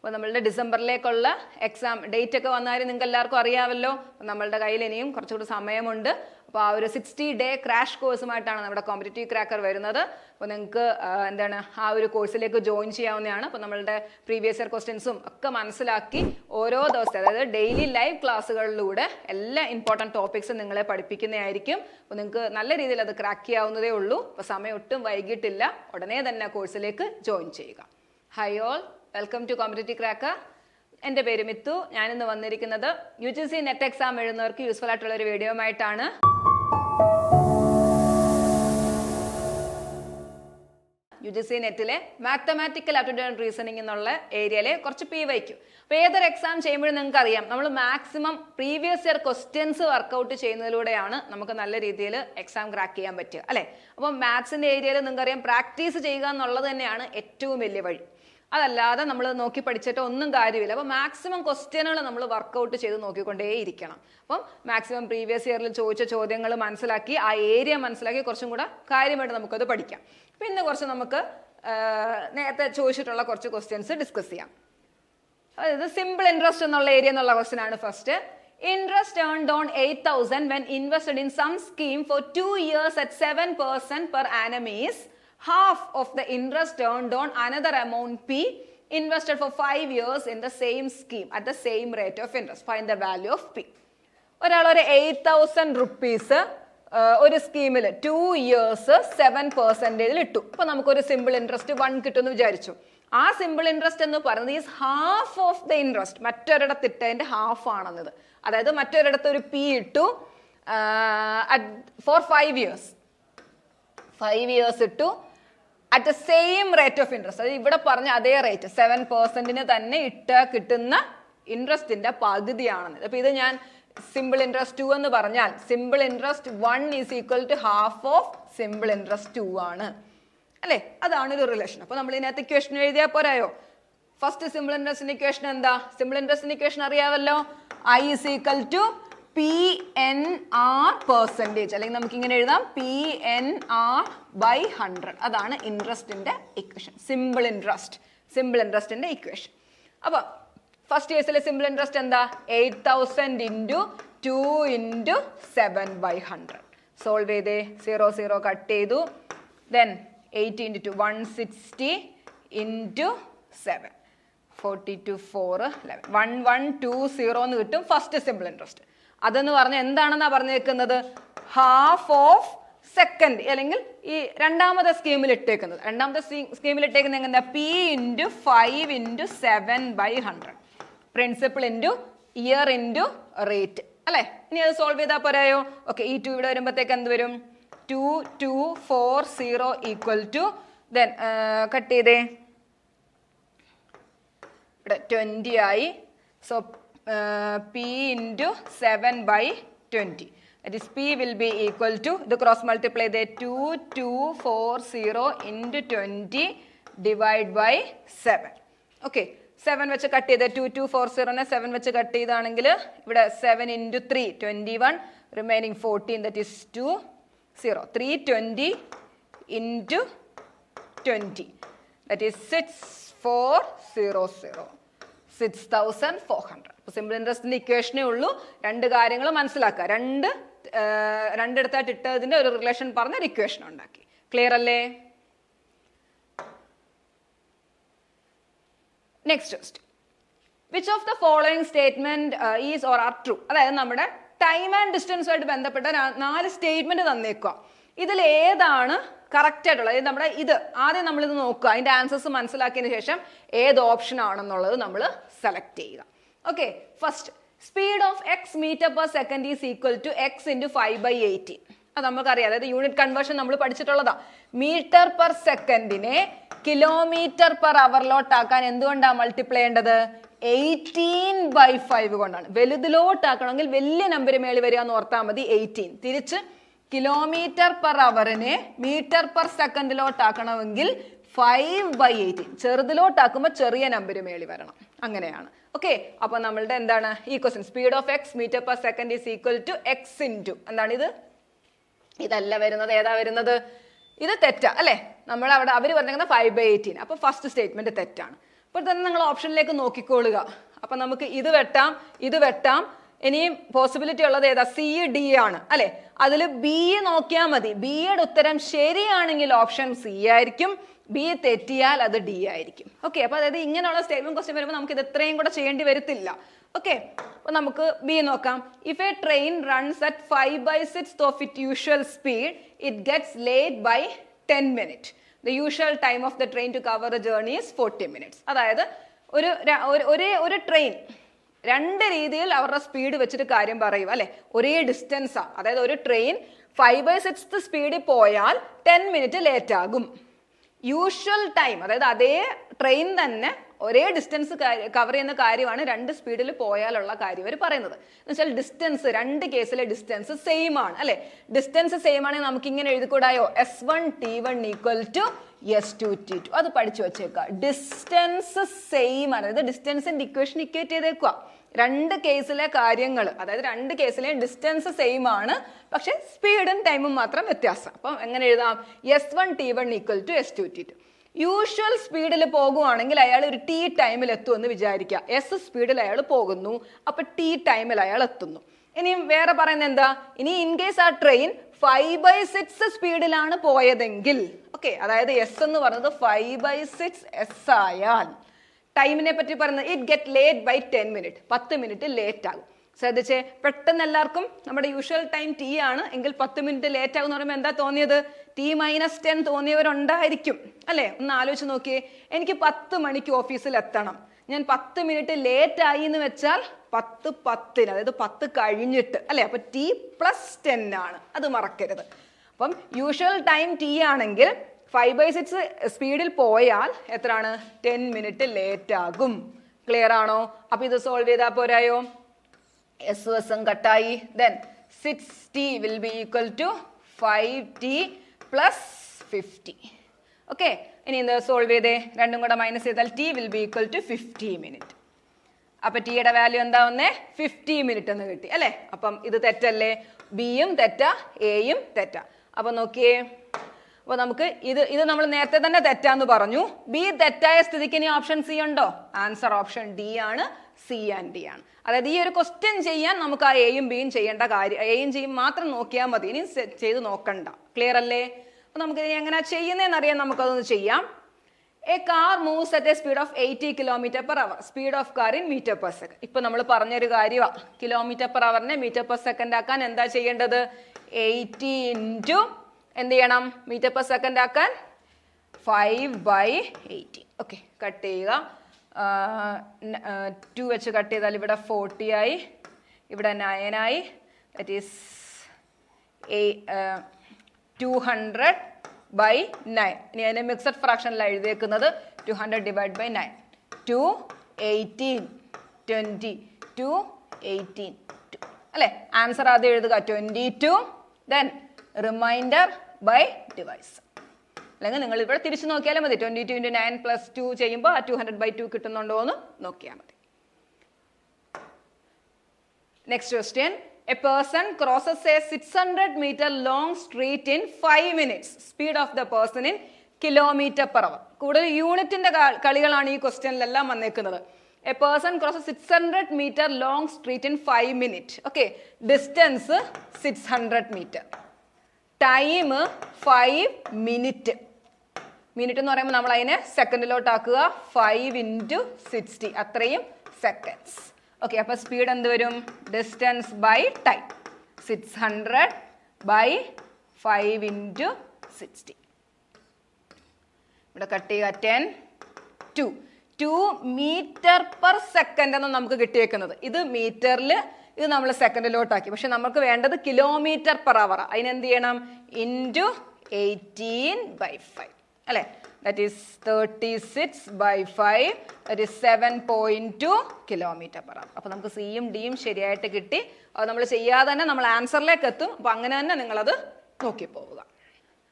അപ്പോൾ നമ്മളുടെ ഡിസംബറിലേക്കുള്ള exam date ഒക്കെ വന്നാലും നിങ്ങൾക്ക് എല്ലാവർക്കും അറിയാമല്ലോ അപ്പോൾ നമ്മളുടെ കയ്യിൽ ഇനിയും കുറച്ചുകൂടി സമയമുണ്ട്. അപ്പോൾ ആ ഒരു സിക്സ്റ്റി ഡേ ക്രാഷ് കോഴ്സുമായിട്ടാണ് നമ്മുടെ കോമ്പറ്റേറ്റീവ് ക്രാക്കർ വരുന്നത്. അപ്പോൾ നിങ്ങൾക്ക് എന്താണ് ആ ഒരു കോഴ്സിലേക്ക് ജോയിൻ ചെയ്യാവുന്നതാണ്. അപ്പോൾ നമ്മളുടെ പ്രീവിയസ് ഇയർ ക്വസ്റ്റ്യൻസും ഒക്കെ മനസ്സിലാക്കി ഓരോ ദിവസത്തെ അതായത് ഡെയിലി ലൈവ് ക്ലാസ്സുകളിലൂടെ എല്ലാ ഇമ്പോർട്ടന്റ് ടോപ്പിക്സും നിങ്ങളെ പഠിപ്പിക്കുന്നതായിരിക്കും. അപ്പോൾ നിങ്ങൾക്ക് നല്ല രീതിയിൽ അത് ക്രാക്ക് ചെയ്യാവുന്നതേ ഉള്ളൂ. അപ്പോൾ സമയം ഒട്ടും വൈകിട്ടില്ല. ഉടനെ തന്നെ കോഴ്സിലേക്ക് ജോയിൻ ചെയ്യുക. Hi all welcome to competitive cracker എന്റെ പേര് മിത്തു. ഞാനിന്ന് വന്നിരിക്കുന്നത് U G C NET exam എഴുതുന്നവർക്ക് useful ആയിട്ടുള്ള ഒരു വീഡിയോ ആയിട്ടാണ് യു ജി സി നെറ്റിലെ മാത്തമാറ്റിക്കൽ ആപ്റ്റിറ്റ്യൂഡ് റീസണിംഗ് എന്നുള്ള ഏരിയയിലെ കുറച്ച് പി വൈക്കും അപ്പോൾ ഏതൊരു എക്സാം ചെയ്യുമ്പോഴും നിങ്ങൾക്ക് അറിയാം നമ്മൾ maximum previous year questions work out ചെയ്യുന്നതിലൂടെയാണ് നമുക്ക് നല്ല രീതിയിൽ എക്സാം ക്രാക്ക് ചെയ്യാൻ പറ്റുക അല്ലേ? അപ്പോൾ മാത്സിന്റെ ഏരിയയിൽ നിങ്ങൾക്കറിയാം പ്രാക്ടീസ് ചെയ്യുക എന്നുള്ളത് തന്നെയാണ് ഏറ്റവും വലിയ വഴി. അതല്ലാതെ നമ്മൾ നോക്കി പഠിച്ചിട്ട് ഒന്നും കാര്യമില്ല. അപ്പോൾ മാക്സിമം ക്വസ്റ്റ്യനുകൾ നമ്മൾ വർക്കൗട്ട് ചെയ്ത് നോക്കിക്കൊണ്ടേയിരിക്കണം. അപ്പം മാക്സിമം പ്രീവിയസ് ഇയറിൽ ചോദിച്ച ചോദ്യങ്ങൾ മനസ്സിലാക്കി ആ ഏരിയ മനസ്സിലാക്കി കുറച്ചും കൂടെ കാര്യമായിട്ട് നമുക്കത് പഠിക്കാം. പിന്നെ കുറച്ച് നമുക്ക് നേരത്തെ ചോദിച്ചിട്ടുള്ള കുറച്ച് ക്വസ്റ്റ്യൻസ് ഡിസ്കസ് ചെയ്യാം. അതായത് സിമ്പിൾ ഇൻട്രസ്റ്റ് എന്നുള്ള ഏരിയ എന്നുള്ള ക്വസ്റ്റ്യൻ ആണ് first interest earn on eight thousand when invested in some scheme for two years at seven percent per annum is half of the interest earned on another amount P invested for five years in the same scheme at the same rate of interest find the value of P ഒരാൾ ഒരു eight thousand rupees ഒരു സ്കീമിൽ two years seven പെർസെന്റേജിൽ ഇട്ടു. അപ്പോൾ നമുക്കൊരു simple interest one കിട്ടുമെന്ന് വിചാരിച്ചു. ആ സിമ്പിൾ ഇൻട്രസ്റ്റ് എന്ന് പറയുന്നത് is half of the interest മറ്റൊരിടത്ത് ഇട്ടതിന്റെ ഹാഫ് ആണെന്നത്. അതായത് മറ്റൊരിടത്ത് ഒരു പി ഇട്ടു for five years five years ഇട്ടു at the same rate of interest അതായത് ഇവിടെ പറഞ്ഞ അതേ റേറ്റ് സെവൻ പെർസെന്റിന് തന്നെ ഇട്ട് കിട്ടുന്ന ഇൻട്രസ്റ്റിന്റെ പകുതിയാണെന്ന്. അപ്പൊ ഇത് ഞാൻ സിമ്പിൾ ഇൻട്രസ്റ്റ് ടു എന്ന് പറഞ്ഞാൽ simple interest one is equal to half of simple interest two ആണ്. അല്ലേ? അതാണ് ഒരു റിലേഷൻ അപ്പൊ നമ്മൾ ഇതിനകത്ത് ഇക്വേഷൻ എഴുതിയാൽ പോരായോ? ഫസ്റ്റ് സിമ്പിൾ ഇൻട്രസ്റ്റിന്റെ ഇക്വേഷൻ എന്താ? സിമ്പിൾ ഇൻട്രസ്റ്റിന്റെ ഇക്വേഷൻ അറിയാമല്ലോ I is equal to P N R percentage അല്ലെങ്കിൽ നമുക്കിങ്ങനെ എഴുതാം. P N R by hundred അതാണ് ഇൻട്രസ്റ്റിന്റെ ഇക്വേഷൻ സിമ്പിൾ ഇൻട്രസ്റ്റ് സിമ്പിൾ ഇൻട്രസ്റ്റിന്റെ ഇക്വേഷൻ അപ്പോൾ ഫസ്റ്റ് കേസിലെ സിമ്പിൾ ഇൻട്രസ്റ്റ് എന്താ? Eight thousand into two into seven by hundred solve ചെയ്തേ. സീറോ സീറോ കട്ട് ചെയ്തു. Then eight into two one sixty into seven forty two four eleven one one two zero എന്ന് കിട്ടും first simple interest അതെന്ന് പറഞ്ഞ എന്താണെന്നാ പറഞ്ഞേക്കുന്നത്? Half of second അല്ലെങ്കിൽ ഈ രണ്ടാമത്തെ സ്കീമിൽ ഇട്ടേക്കുന്നത്. രണ്ടാമത്തെ സ്കീമിൽ ഇട്ടേക്കുന്നത് എങ്ങനെ P into five into seven by hundred principal into year into rate അല്ലേ? ഇനി അത് സോൾവ് ചെയ്താൽ പോരായോ? ഓക്കെ ഈ ടു ഇവിടെ വരുമ്പോഴത്തേക്ക് എന്ത് വരും? Two two four zero equal to then cut ചെയ്തേ. ഇവിടെ ട്വന്റി ആയി. So P into seven by twenty that is P will be equal to ഇത് cross multiply the two two four zero into twenty divide by seven okay seven വെച്ച് cut ചെയ്ത് two two four സീറോനെ seven വെച്ച് cut ചെയ്താണെങ്കിൽ ഇവിടെ seven into three twenty one remaining fourteen that is two zero three twenty into twenty that is six four zero zero six thousand four hundred അപ്പോൾ simple ഇൻട്രസ്റ്റിന്റെ ഇക്വേഷനേ ഉള്ളൂ. രണ്ട് കാര്യങ്ങൾ മനസ്സിലാക്കുക. രണ്ട് രണ്ടിടത്തായിട്ട് ഇട്ടതിന്റെ ഒരു റിലേഷൻ പറഞ്ഞ ഒരു ഇക്വേഷൻ ഉണ്ടാക്കി. ക്ലിയർ അല്ലേ? Next quest which of the following statement is or are true അതായത് നമ്മുടെ ടൈം ആൻഡ് ഡിസ്റ്റൻസുമായിട്ട് ബന്ധപ്പെട്ട നാല് സ്റ്റേറ്റ്മെന്റ് തന്നേക്കുക ഇതിൽ ഏതാണ് കറക്റ്റ് ആയിട്ടുള്ളത്? നമ്മുടെ ഇത് ആദ്യം നമ്മൾ ഇത് നോക്കുക. അതിന്റെ ആൻസേഴ്സ് മനസ്സിലാക്കിയതിന് ശേഷം ഏത് ഓപ്ഷൻ ആണെന്നുള്ളത് നമ്മൾ സെലക്ട് ചെയ്യുക. Okay first speed of X metre per second is equal to X into five by eighty അത് നമുക്കറിയാം അതായത് യൂണിറ്റ് കൺവേർഷൻ നമ്മൾ പഠിച്ചിട്ടുള്ളതാ. മീറ്റർ പെർ സെക്കൻഡിനെ കിലോമീറ്റർ പെർ അവറിലോട്ടാക്കാൻ എന്തുകൊണ്ടാണ് മൾട്ടിപ്ലൈ ചെയ്യേണ്ടത്? എയ്റ്റീൻ ബൈ ഫൈവ് കൊണ്ടാണ്. വലുതിലോട്ടാക്കണമെങ്കിൽ വലിയ നമ്പർ മേളിൽ വരിക എന്ന് ഓർത്താൽ മതി. എയ്റ്റീൻ തിരിച്ച് കിലോമീറ്റർ പെർ അവറിനെ മീറ്റർ പെർ സെക്കൻഡിലോട്ടാക്കണമെങ്കിൽ ഫൈവ് ബൈ എയ്റ്റീൻ ചെറുതിലോട്ടാക്കുമ്പോൾ ചെറിയ നമ്പർ മേളി വരണം. അങ്ങനെയാണ്. ഓക്കെ അപ്പൊ നമ്മളുടെ എന്താണ്? ഈ question speed of X metre per second is equal to X into എന്താണ് ഇത്? ഇതല്ല വരുന്നത്. ഏതാ വരുന്നത്? ഇത് തെറ്റാ. അല്ലേ? നമ്മൾ അവിടെ അവർ പറഞ്ഞിരിക്കുന്നത് ഫൈവ് ബൈ എയ്റ്റീൻ അപ്പൊ ഫസ്റ്റ് സ്റ്റേറ്റ്മെന്റ് തെറ്റാണ്. അപ്പോൾ തന്നെ നിങ്ങൾ ഓപ്ഷനിലേക്ക് നോക്കിക്കോളുക. അപ്പൊ നമുക്ക് ഇത് വെട്ടാം ഇത് വെട്ടാം ഇനിയും പോസിബിലിറ്റി ഉള്ളത് ഏതാ? സി ഡി ആണ്. അല്ലെ? അതിൽ ബി നോക്കിയാൽ മതി. ബി യുടെ ഉത്തരം ശരിയാണെങ്കിൽ ഓപ്ഷൻ സി ആയിരിക്കും. ബി തെറ്റിയാൽ അത് ഡി ആയിരിക്കും. ഓക്കെ അപ്പൊ അതായത് ഇങ്ങനെയുള്ള സ്റ്റേറ്റ്മെന്റ് ക്വസ്റ്റ്യൻ വരുമ്പോൾ നമുക്ക് ഇത് എത്രയും കൂടെ ചെയ്യേണ്ടി വരത്തില്ല. ഓക്കെ അപ്പൊ നമുക്ക് ബി നോക്കാം. If a train runs at five by six of it usual speed it gets late by ten minute the usual time of the train to cover the journey is forty minutes അതായത് ഒരു- ഒരേ ഒരു train രണ്ട് രീതിയിൽ അവരുടെ speed വെച്ചിട്ട് കാര്യം പറയും അല്ലെ? ഒരേ ഡിസ്റ്റൻസാ അതായത് ഒരു ട്രെയിൻ ഫൈവ് ബൈ സിക്സ് സ്പീഡിൽ പോയാൽ ടെൻ മിനിറ്റ് ലേറ്റ് ആകും. യൂഷ്വൽ ടൈം അതായത് അതേ ട്രെയിൻ തന്നെ ഒരേ ഡിസ്റ്റൻസ് കവർ ചെയ്യുന്ന കാര്യമാണ് രണ്ട് സ്പീഡിൽ പോയാലുള്ള കാര്യം അവർ പറയുന്നത്. എന്ന് വെച്ചാൽ ഡിസ്റ്റൻസ് രണ്ട് കേസിലെ ഡിസ്റ്റൻസ് സെയിം ആണ് അല്ലെ? ഡിസ്റ്റൻസ് സെയിം ആണെങ്കിൽ നമുക്ക് ഇങ്ങനെ എഴുതിക്കൂടായോ? S one T one equal to S two T two അത് പഠിച്ചു വെച്ചേക്കുക. ഡിസ്റ്റൻസ് സെയിം ആണ് അതായത് ഡിസ്റ്റൻസിന്റെ ഇക്വേഷൻ ഇക്വേറ്റ് ചെയ്തേക്കുക. രണ്ട് കേസിലെ കാര്യങ്ങൾ അതായത് രണ്ട് കേസിലെയും ഡിസ്റ്റൻസ് സെയിം ആണ് പക്ഷെ സ്പീഡും ടൈമും മാത്രം വ്യത്യാസം. അപ്പം എങ്ങനെ എഴുതാം? S one T one equal to S two T two usual സ്പീഡിൽ പോകുവാണെങ്കിൽ അയാൾ ഒരു ടി ടൈമിൽ എത്തുമെന്ന് വിചാരിക്കുക. എസ് സ്പീഡിൽ അയാൾ പോകുന്നു. അപ്പൊ ടി ടൈമിൽ അയാൾ എത്തുന്നു. ഇനിയും വേറെ പറയുന്നത് എന്താ? ഇനി ഇൻ കേസ് ആ ട്രെയിൻ ഫൈവ് ബൈ സിക്സ് സ്പീഡിലാണ് പോയതെങ്കിൽ. ഓക്കെ അതായത് എസ് എന്ന് പറയുന്നത് ഫൈവ് ബൈ സിക്സ് എസ് ആയാൽ. ടൈമിനെ പറ്റി പറയുന്നത് it get late by ten minute പത്ത് മിനിറ്റ് ലേറ്റ് ആകും. ശ്രദ്ധിച്ചേ. പെട്ടെന്ന് എല്ലാവർക്കും നമ്മുടെ യൂഷ്വൽ ടൈം ടി ആണ്. എങ്കിൽ പത്ത് മിനിറ്റ് ലേറ്റ് ആകുമെന്ന് പറയുമ്പോൾ എന്താ തോന്നിയത്? ടി മൈനസ് ടെൻ തോന്നിയവരുണ്ടായിരിക്കും. അല്ലേ? ഒന്ന് ആലോചിച്ച് നോക്കിയേ. എനിക്ക് പത്ത് മണിക്ക് ഓഫീസിൽ എത്തണം. ഞാൻ പത്ത് മിനിറ്റ് ലേറ്റ് ആയി എന്ന് വെച്ചാൽ പത്ത് പത്തിന് അതായത് പത്ത് കഴിഞ്ഞിട്ട്. അല്ലേ? അപ്പൊ ടി പ്ലസ് ടെൻ ആണ്. അത് മറക്കരുത്. അപ്പം യൂഷ്വൽ ടൈം ടി ആണെങ്കിൽ ഫൈവ് ബൈ സിക്സ് സ്പീഡിൽ പോയാൽ എത്രയാണ്? ടെൻ മിനിറ്റ് ലേറ്റ് ആകും. ക്ലിയർ ആണോ? അപ്പൊ ഇത് സോൾവ് ചെയ്താൽ പോരായോ? എസ് എസും കട്ടായി then six T will be equal to five T plus fifty okay ഇനി എന്ത് സോൾവ് ചെയ്തേ? രണ്ടും കൂടെ മൈനസ് ചെയ്താൽ T will be equal to fifty minute അപ്പൊ ടിയുടെ വാല്യൂ എന്താ വന്നേ? ഫിഫ്റ്റി മിനിറ്റ് എന്ന് കിട്ടി. അല്ലേ? അപ്പം ഇത് തെറ്റല്ലേ? ബിയും തെറ്റ എയും തെറ്റ. അപ്പൊ നോക്കിയേ. അപ്പൊ നമുക്ക് ഇത് ഇത് നമ്മൾ നേരത്തെ തന്നെ തെറ്റാന്ന് പറഞ്ഞു. ബി തെറ്റായ സ്ഥിതിക്ക് ഇനി ഓപ്ഷൻ സി ഉണ്ടോ? ആൻസർ ഓപ്ഷൻ ഡി ആണ്. സി ആൻഡ് ഡി ആണ്. അതായത് ഈ ഒരു ക്വസ്റ്റ്യൻ ചെയ്യാൻ നമുക്ക് ആ എയും ബിയും ചെയ്യേണ്ട കാര്യം എയും ജിയും മാത്രം നോക്കിയാൽ മതി. ഇനി ചെയ്ത് നോക്കണ്ട. ക്ലിയർ അല്ലേ? അപ്പൊ നമുക്ക് ഇനി എങ്ങനെ ചെയ്യുന്നതെന്ന് അറിയാൻ നമുക്കതൊന്ന് ചെയ്യാം. A car moves at a speed of eighty kilometre per hour speed of car in metre per second ഇപ്പൊ നമ്മൾ പറഞ്ഞൊരു കാര്യമാണ് കിലോമീറ്റർ പെർ അവറിനെ മീറ്റർ പെർ സെക്കൻഡ് ആക്കാൻ എന്താ ചെയ്യേണ്ടത്? എയ്റ്റി ഇന്റു എന്ത് ചെയ്യണം? മീറ്റർ പെർ സെക്കൻഡ് ആക്കാൻ five by eighty okay cut ചെയ്യുക. ടു വെച്ച് കട്ട് ചെയ്താൽ ഇവിടെ ഫോർട്ടി ആയി ഇവിടെ നയൻ ആയി. That is two hundred by nine ഇനി അതിനെ മിക്സഡ് ഫ്രാക്ഷനിലാണ് എഴുതിയേക്കുന്നത് two hundred divide by nine two eighteen twenty two eighteen two അല്ലേ? ആൻസർ ആദ്യം എഴുതുക. Twenty two then remainder by divisor അല്ലെങ്കിൽ നിങ്ങൾ ഇവിടെ തിരിച്ചു നോക്കിയാലും മതി. Twenty two into nine plus two ചെയ്യുമ്പോൾ ആ ടു ഹൺഡ്രഡ് ബൈ ടു കിട്ടുന്നുണ്ടോ എന്ന് നോക്കിയാൽ മതി. Next question a person crosses a six hundred metre long street in five minutes speed of the person in kilometre per hour കൂടുതൽ യൂണിറ്റിന്റെ കളികളാണ് ഈ ക്വസ്റ്റ്യനിലെല്ലാം വന്നേക്കുന്നത്. A person cross six hundred metre long street in five minute okay distance six hundred metre time five minute minute എന്ന് പറയുമ്പോൾ നമ്മൾ അതിനെ സെക്കൻഡിലോട്ടാക്കുക. ഫൈവ് ഇന്റു സിക്സ്റ്റി അത്രയും സെക്കൻഡ്സ് ഓക്കെ അപ്പോൾ സ്പീഡ് എന്ത് വരും? Distance by time six hundred by five into sixty ഇവിടെ കട്ട് ചെയ്യുക. Ten two two metre per second എന്ന് നമുക്ക് കിട്ടിയേക്കുന്നത്. ഇത് മീറ്ററിൽ ഇത് നമ്മൾ സെക്കൻഡിലോട്ടാക്കി പക്ഷെ നമുക്ക് വേണ്ടത് കിലോമീറ്റർ പെർ അവർ അതിനെന്ത് ചെയ്യണം? ഇന്റു എയ്റ്റീൻ ബൈ ഫൈവ് അല്ലേ? That is thirty six by five that is seven point two kilometre hour അപ്പോൾ നമുക്ക് സിയും ഡിയും ശരിയായിട്ട് കിട്ടി. അത് നമ്മൾ ചെയ്യാതെ തന്നെ നമ്മൾ ആൻസറിലേക്ക് എത്തും. അപ്പോൾ അങ്ങനെ തന്നെ നിങ്ങളത് നോക്കി പോവുക.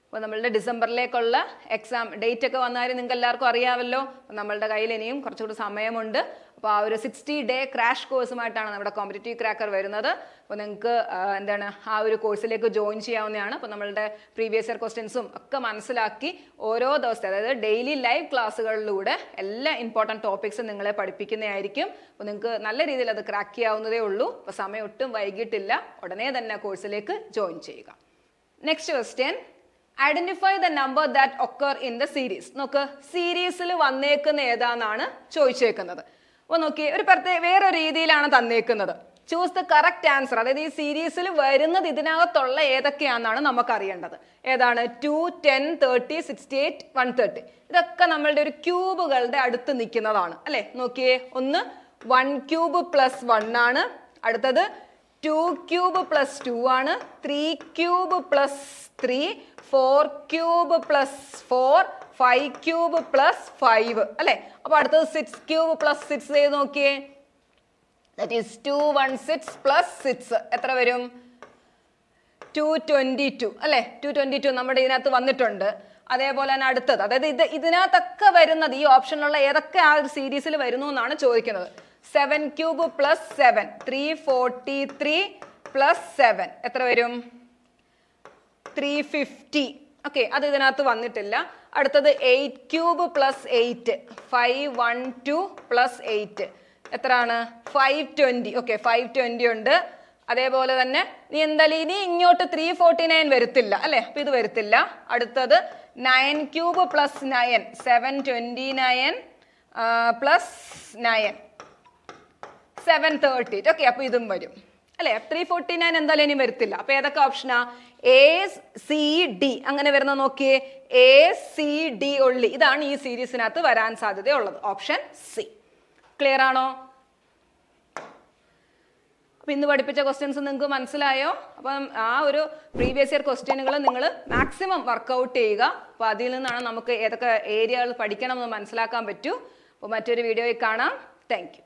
അപ്പോൾ നമ്മളുടെ ഡിസംബറിലേക്കുള്ള എക്സാം ഡേറ്റ് ഒക്കെ വന്നാലും നിങ്ങൾക്ക് എല്ലാവർക്കും അറിയാമല്ലോ. നമ്മളുടെ കയ്യിൽ ഇനിയും കുറച്ചുകൂടി സമയമുണ്ട്. അപ്പോൾ ആ ഒരു സിക്സ്റ്റി ഡേ ക്രാഷ് കോഴ്സുമായിട്ടാണ് നമ്മുടെ കോമ്പറ്റീവ് ക്രാക്കർ വരുന്നത്. അപ്പോൾ നിങ്ങൾക്ക് എന്താണ് ആ ഒരു കോഴ്സിലേക്ക് ജോയിൻ ചെയ്യാവുന്നതാണ്. അപ്പോൾ നമ്മളുടെ പ്രീവിയസ് ഇയർ ക്വസ്റ്റ്യൻസും ഒക്കെ മനസ്സിലാക്കി ഓരോ ദിവസത്തെ അതായത് ഡെയിലി ലൈവ് ക്ലാസ്സുകളിലൂടെ എല്ലാ ഇമ്പോർട്ടന്റ് ടോപ്പിക്സും നിങ്ങളെ പഠിപ്പിക്കുന്നതായിരിക്കും. അപ്പോൾ നിങ്ങൾക്ക് നല്ല രീതിയിൽ അത് ക്രാക്ക് ചെയ്യാവുന്നതേ ഉള്ളൂ. അപ്പോൾ സമയം ഒട്ടും വൈകിട്ടില്ല. ഉടനെ തന്നെ കോഴ്സിലേക്ക് ജോയിൻ ചെയ്യുക. Next question identify the number that occur in the series നോക്ക് സീരീസിൽ വന്നേക്കുന്ന ഏതാന്നാണ് ചോദിച്ചേക്കുന്നത്. അപ്പോൾ നോക്കി ഒരു പ്രത്യേക വേറൊരു രീതിയിലാണ് തന്നേക്കുന്നത്. ചൂസ് ദ കറക്റ്റ് ആൻസർ അതായത് ഈ സീരീസിൽ വരുന്നത് ഇതിനകത്തുള്ള ഏതൊക്കെയാണെന്നാണ് നമുക്ക് അറിയേണ്ടത് ഏതാണ്? Two ten thirty sixty eight one thirty ഇതൊക്കെ നമ്മളുടെ ഒരു ക്യൂബുകളുടെ അടുത്ത് നിൽക്കുന്നതാണ്. അല്ലെ? നോക്കിയേ ഒന്ന് വൺ ക്യൂബ് പ്ലസ് വൺ ആണ്. അടുത്തത് ടു ക്യൂബ് പ്ലസ് ടു ആണ്. Three cube plus three four cube plus four five cube plus five അല്ലെ? അപ്പൊ അടുത്തത് സിക്സ് ക്യൂബ് പ്ലസ് സിക്സ് ചെയ്ത് നോക്കിയേ? That is two one six plus six എത്ര വരും? ടു ട്വന്റി ടു അല്ലെ? ടു ട്വന്റി ടു നമ്മുടെ ഇതിനകത്ത് വന്നിട്ടുണ്ട്. അതേപോലെ തന്നെ അടുത്തത്. അതായത് ഇത് ഇതിനകത്തൊക്കെ വരുന്നത് ഈ ഓപ്ഷനിലുള്ള ഏതൊക്കെ ആ ഒരു സീരീസിൽ വരുന്നു എന്നാണ് ചോദിക്കുന്നത്. Seven cube plus seven three forty three plus seven എത്ര വരും? ത്രീ ഫിഫ്റ്റി ഓക്കെ അത് ഇതിനകത്ത് വന്നിട്ടില്ല. അടുത്തത് eight cube plus eight five one two plus eight എത്രയാണ്? Five twenty okay five twenty ഉണ്ട്. അതേപോലെ തന്നെ നീ എന്തായാലും ഇനി ഇങ്ങോട്ട് ത്രീ ഫോർട്ടി നയൻ വരത്തില്ല അല്ലെ? അപ്പൊ ഇത് വരത്തില്ല. അടുത്തത് nine cube plus nine seven twenty nine plus nine seven thirty okay അപ്പൊ ഇതും വരും. അല്ലെ? ത്രീ ഫോർട്ടി നയൻ എന്തായാലും ഇനി വരത്തില്ല. അപ്പൊ ഏതൊക്കെ ഓപ്ഷനാ എ സി ഡി അങ്ങനെ വരുന്ന നോക്കിയേ. എ സി ഡി ഒള്ളി ഇതാണ് ഈ സീരീസിനകത്ത് വരാൻ സാധ്യതയുള്ളത്. ഓപ്ഷൻ സി ക്ലിയർ ആണോ? അപ്പൊ ഇന്ന് പഠിപ്പിച്ച ക്വസ്റ്റ്യൻസ് നിങ്ങൾക്ക് മനസ്സിലായോ? അപ്പം ആ ഒരു പ്രീവിയസ് ഇയർ ക്വസ്റ്റ്യനുകൾ നിങ്ങൾ മാക്സിമം വർക്കൗട്ട് ചെയ്യുക. അപ്പൊ അതിൽ നിന്നാണ് നമുക്ക് ഏതൊക്കെ ഏരിയകൾ പഠിക്കണം എന്ന് മനസ്സിലാക്കാൻ പറ്റൂ. അപ്പോൾ മറ്റൊരു വീഡിയോയിൽ കാണാം. താങ്ക്